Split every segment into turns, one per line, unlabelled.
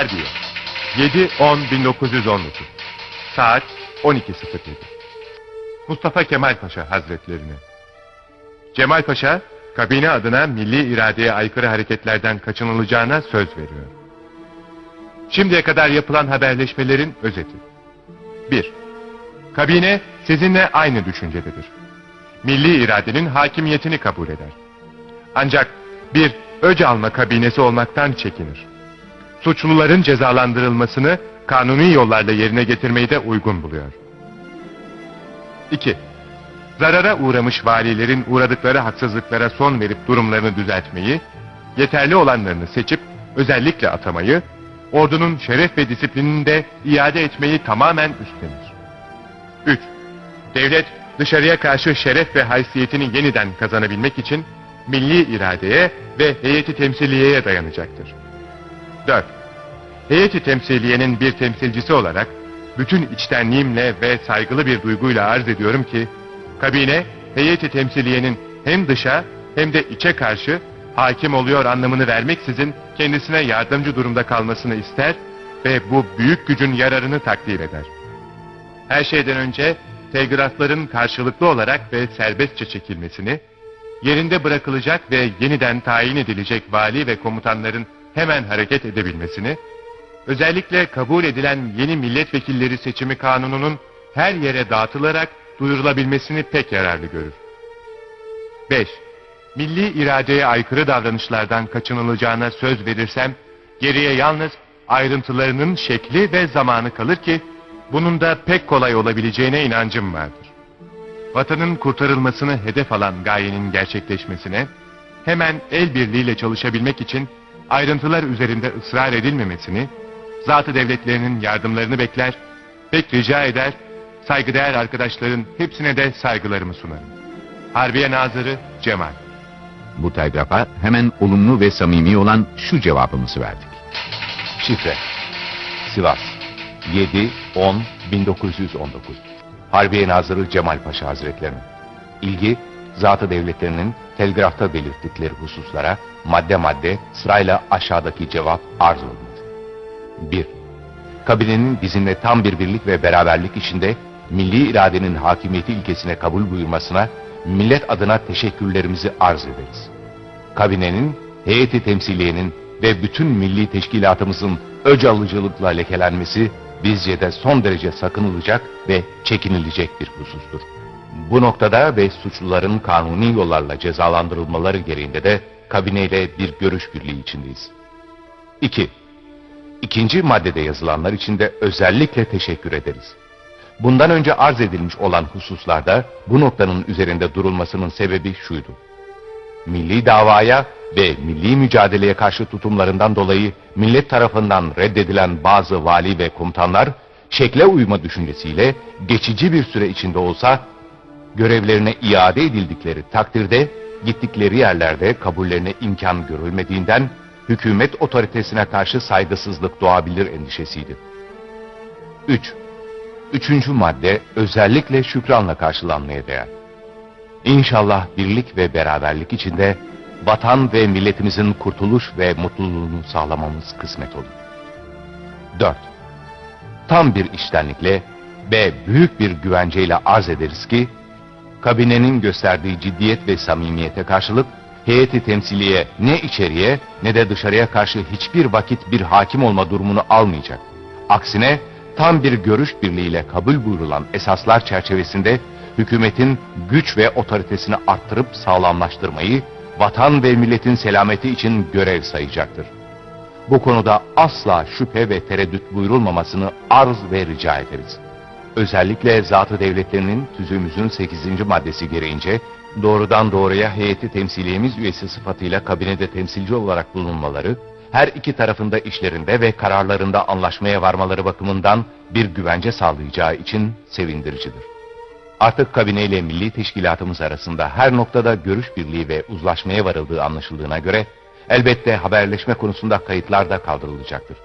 Harbiye 7-10-1919 Saat 12.07 Mustafa Kemal Paşa Hazretlerine Cemal Paşa, kabine adına milli iradeye aykırı hareketlerden kaçınılacağına söz veriyor. Şimdiye kadar yapılan haberleşmelerin özeti. 1. Kabine sizinle aynı düşüncededir. Milli iradenin hakimiyetini kabul eder. Ancak bir öc alma kabinesi olmaktan çekinir. Suçluların cezalandırılmasını kanuni yollarla yerine getirmeyi de uygun buluyor. 2. Zarara uğramış valilerin uğradıkları haksızlıklara son verip durumlarını düzeltmeyi, yeterli olanlarını seçip özellikle atamayı, ordunun şeref ve disiplinini de iade etmeyi tamamen üstlenir. 3. Devlet dışarıya karşı şeref ve haysiyetini yeniden kazanabilmek için milli iradeye ve heyeti temsiliyeye dayanacaktır. 4. Heyeti temsiliyenin bir temsilcisi olarak bütün içtenliğimle ve saygılı bir duyguyla arz ediyorum ki kabine heyeti temsiliyenin hem dışa hem de içe karşı hakim oluyor anlamını vermeksizin kendisine yardımcı durumda kalmasını ister ve bu büyük gücün yararını takdir eder. Her şeyden önce telgrafların karşılıklı olarak ve serbestçe çekilmesini, yerinde bırakılacak ve yeniden tayin edilecek vali ve komutanların hemen hareket edebilmesini, özellikle kabul edilen yeni milletvekilleri seçimi kanununun her yere dağıtılarak duyurulabilmesini pek yararlı görür. 5. Milli iradeye aykırı davranışlardan kaçınılacağına söz verirsem, geriye yalnız ayrıntılarının şekli ve zamanı kalır ki, bunun da pek kolay olabileceğine inancım vardır. Vatanın kurtarılmasını hedef alan gayenin gerçekleşmesine, hemen el birliğiyle çalışabilmek için ayrıntılar üzerinde ısrar edilmemesini, zatı devletlerinin yardımlarını bekler, pek rica eder, saygıdeğer arkadaşların hepsine de saygılarımı sunarım. Harbiye Nazırı Cemal
Bu telgrafa hemen olumlu ve samimi olan şu cevabımızı verdik.
Şifre. Sivas. 7 10 1919. Harbiye Nazırı Cemal Paşa Hazretlerine. İlgi zatı devletlerinin telgrafta belirttikleri hususlara madde madde sırayla aşağıdaki cevap arz olunur. 1. Kabinenin bizimle tam bir birlik ve beraberlik içinde milli iradenin hakimiyeti ilkesine kabul buyurmasına millet adına teşekkürlerimizi arz ederiz. Kabinenin, heyeti temsiliyenin ve bütün milli teşkilatımızın öc alıcılıkla lekelenmesi bizce de son derece sakınılacak ve çekinilecek bir husustur. Bu noktada ve suçluların kanuni yollarla cezalandırılmaları gereğinde de kabineyle bir görüş birliği içindeyiz. 2. İkinci maddede yazılanlar için de özellikle teşekkür ederiz. Bundan önce arz edilmiş olan hususlarda bu noktanın üzerinde durulmasının sebebi şuydu. Milli davaya ve milli mücadeleye karşı tutumlarından dolayı millet tarafından reddedilen bazı vali ve komutanlar şekle uyma düşüncesiyle geçici bir süre içinde olsa görevlerine iade edildikleri takdirde gittikleri yerlerde kabullerine imkan görülmediğinden hükümet otoritesine karşı saygısızlık doğabilir endişesiydi. 3. Üçüncü madde özellikle şükranla karşılanmaya değer. İnşallah birlik ve beraberlik içinde vatan ve milletimizin kurtuluş ve mutluluğunu sağlamamız kısmet olur. 4. Tam bir iştenlikle ve büyük bir güvenceyle arz ederiz ki, kabinenin gösterdiği ciddiyet ve samimiyete karşılık, heyeti temsiliye ne içeriye ne de dışarıya karşı hiçbir vakit bir hakim olma durumunu almayacak. Aksine tam bir görüş birliğiyle kabul buyurulan esaslar çerçevesinde hükümetin güç ve otoritesini arttırıp sağlamlaştırmayı vatan ve milletin selameti için görev sayacaktır. Bu konuda asla şüphe ve tereddüt buyurulmamasını arz ve rica ederiz. Özellikle zatı devletlerinin tüzüğümüzün 8. maddesi gereğince doğrudan doğruya heyeti temsiliyemiz üyesi sıfatıyla kabinede temsilci olarak bulunmaları, her iki tarafında işlerinde ve kararlarında anlaşmaya varmaları bakımından bir güvence sağlayacağı için sevindiricidir. Artık kabineyle milli teşkilatımız arasında her noktada görüş birliği ve uzlaşmaya varıldığı anlaşıldığına göre elbette haberleşme konusunda kayıtlar da kaldırılacaktır.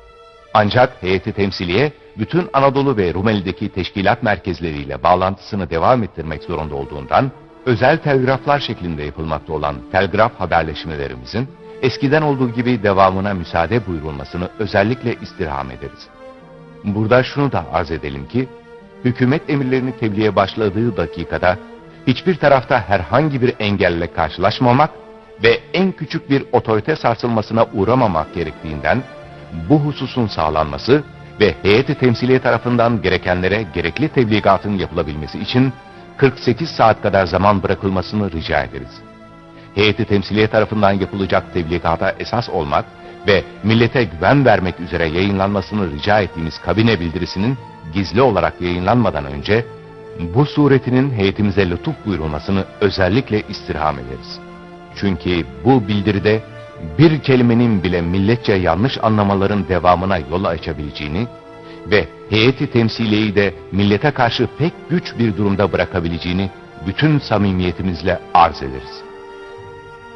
Ancak heyeti temsiliye bütün Anadolu ve Rumeli'deki teşkilat merkezleriyle bağlantısını devam ettirmek zorunda olduğundan özel telgraflar şeklinde yapılmakta olan telgraf haberleşmelerimizin eskiden olduğu gibi devamına müsaade buyurulmasını özellikle istirham ederiz. Burada şunu da arz edelim ki, hükümet emirlerini tebliğe başladığı dakikada hiçbir tarafta herhangi bir engelle karşılaşmamak ve en küçük bir otorite sarsılmasına uğramamak gerektiğinden bu hususun sağlanması ve heyeti temsiliye tarafından gerekenlere gerekli tebligatın yapılabilmesi için 48 saat kadar zaman bırakılmasını rica ederiz. Heyeti temsiliye tarafından yapılacak tebligata esas olmak ve millete güven vermek üzere yayınlanmasını rica ettiğimiz kabine bildirisinin gizli olarak yayınlanmadan önce bu suretinin heyetimize lütuf buyurulmasını özellikle istirham ederiz. Çünkü bu bildiride bir kelimenin bile milletçe yanlış anlamaların devamına yol açabileceğini ve heyeti temsiliyeyi de millete karşı pek güç bir durumda bırakabileceğini bütün samimiyetimizle arz ederiz.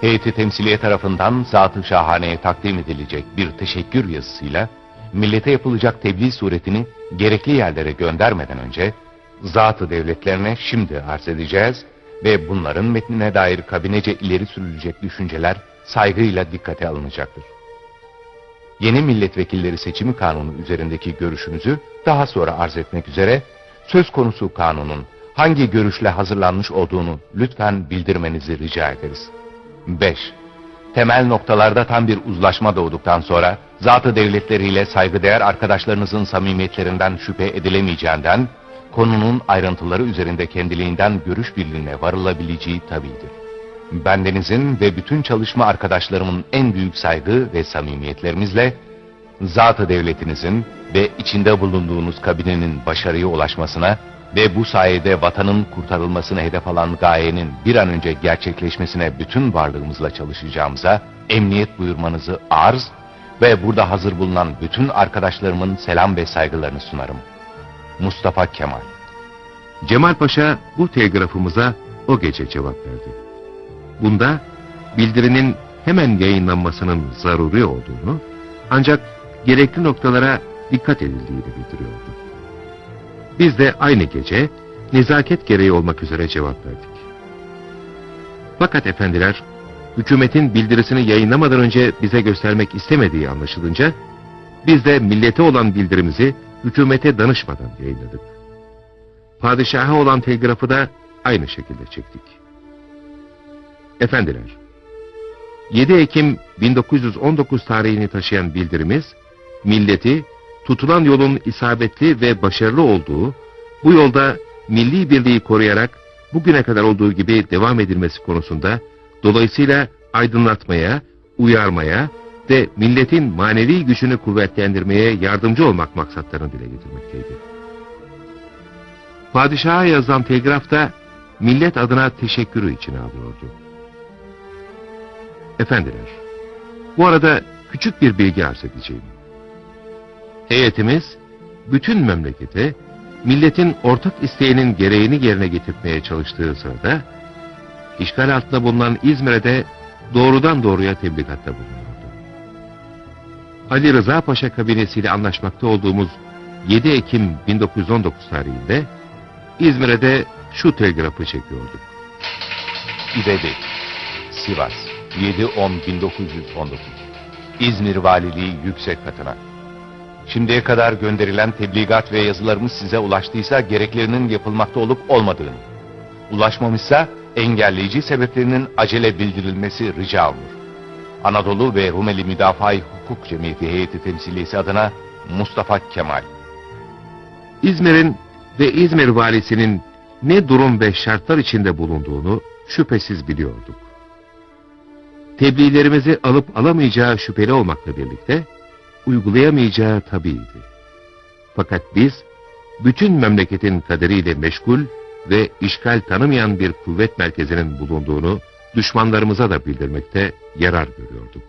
Heyeti temsiliye tarafından Zat-ı Şahane'ye takdim edilecek bir teşekkür yazısıyla millete yapılacak tebliğ suretini gerekli yerlere göndermeden önce Zat-ı devletlerine şimdi arz edeceğiz ve bunların metnine dair kabinece ileri sürülecek düşünceler saygıyla dikkate alınacaktır. Yeni milletvekilleri seçimi kanunu üzerindeki görüşünüzü daha sonra arz etmek üzere söz konusu kanunun hangi görüşle hazırlanmış olduğunu lütfen bildirmenizi rica ederiz. 5. Temel noktalarda tam bir uzlaşma doğduktan sonra zatı devletleriyle saygıdeğer arkadaşlarınızın samimiyetlerinden şüphe edilemeyeceğinden konunun ayrıntıları üzerinde kendiliğinden görüş birliğine varılabileceği tabidir. Bendenizin ve bütün çalışma arkadaşlarımın en büyük saygı ve samimiyetlerimizle zatı devletinizin ve içinde bulunduğunuz kabinenin başarıya ulaşmasına ve bu sayede vatanın kurtarılmasına hedef alan gayenin bir an önce gerçekleşmesine bütün varlığımızla çalışacağımıza emniyet buyurmanızı arz ve burada hazır bulunan bütün arkadaşlarımın selam ve saygılarını sunarım. Mustafa Kemal
Cemal Paşa bu telgrafımıza o gece cevap verdi. Bunda bildirinin hemen yayınlanmasının zaruri olduğunu ancak gerekli noktalara dikkat edildiğini bildiriyordu. Biz de aynı gece nezaket gereği olmak üzere cevap verdik. Fakat efendiler hükümetin bildirisini yayınlamadan önce bize göstermek istemediği anlaşılınca biz de millete olan bildirimizi hükümete danışmadan yayınladık. Padişaha olan telgrafı da aynı şekilde çektik. Efendiler, 7 Ekim 1919 tarihini taşıyan bildirimiz, milleti tutulan yolun isabetli ve başarılı olduğu, bu yolda milli birliği koruyarak bugüne kadar olduğu gibi devam edilmesi konusunda dolayısıyla aydınlatmaya, uyarmaya ve milletin manevi gücünü kuvvetlendirmeye yardımcı olmak maksatlarını dile getirmekteydi. Padişaha yazılan telgrafta millet adına teşekkürü için alıyordu. Efendiler, bu arada küçük bir bilgi arz edeceğim. Heyetimiz bütün memlekete milletin ortak isteğinin gereğini yerine getirmeye çalıştığı sırada işgal altında bulunan İzmir'e de doğrudan doğruya tebligatta bulunuyordu. Ali Rıza Paşa kabinesiyle anlaşmakta olduğumuz 7 Ekim 1919 tarihinde İzmir'e de şu telgrafı çekiyorduk.
İbedi Sivas 7-10-1919 İzmir Valiliği Yüksek Katına Şimdiye kadar gönderilen tebligat ve yazılarımız size ulaştıysa gereklerinin yapılmakta olup olmadığını, ulaşmamışsa engelleyici sebeplerinin acele bildirilmesi rica olunur. Anadolu ve Rumeli Müdafaa-i Hukuk Cemiyeti Heyeti Temsiliyesi adına Mustafa Kemal.
İzmir'in ve İzmir valisinin ne durum ve şartlar içinde bulunduğunu şüphesiz biliyorduk. Tebliğlerimizi alıp alamayacağı şüpheli olmakla birlikte uygulayamayacağı tabiydi. Fakat biz bütün memleketin kaderiyle meşgul ve işgal tanımayan bir kuvvet merkezinin bulunduğunu düşmanlarımıza da bildirmekte yarar görüyorduk.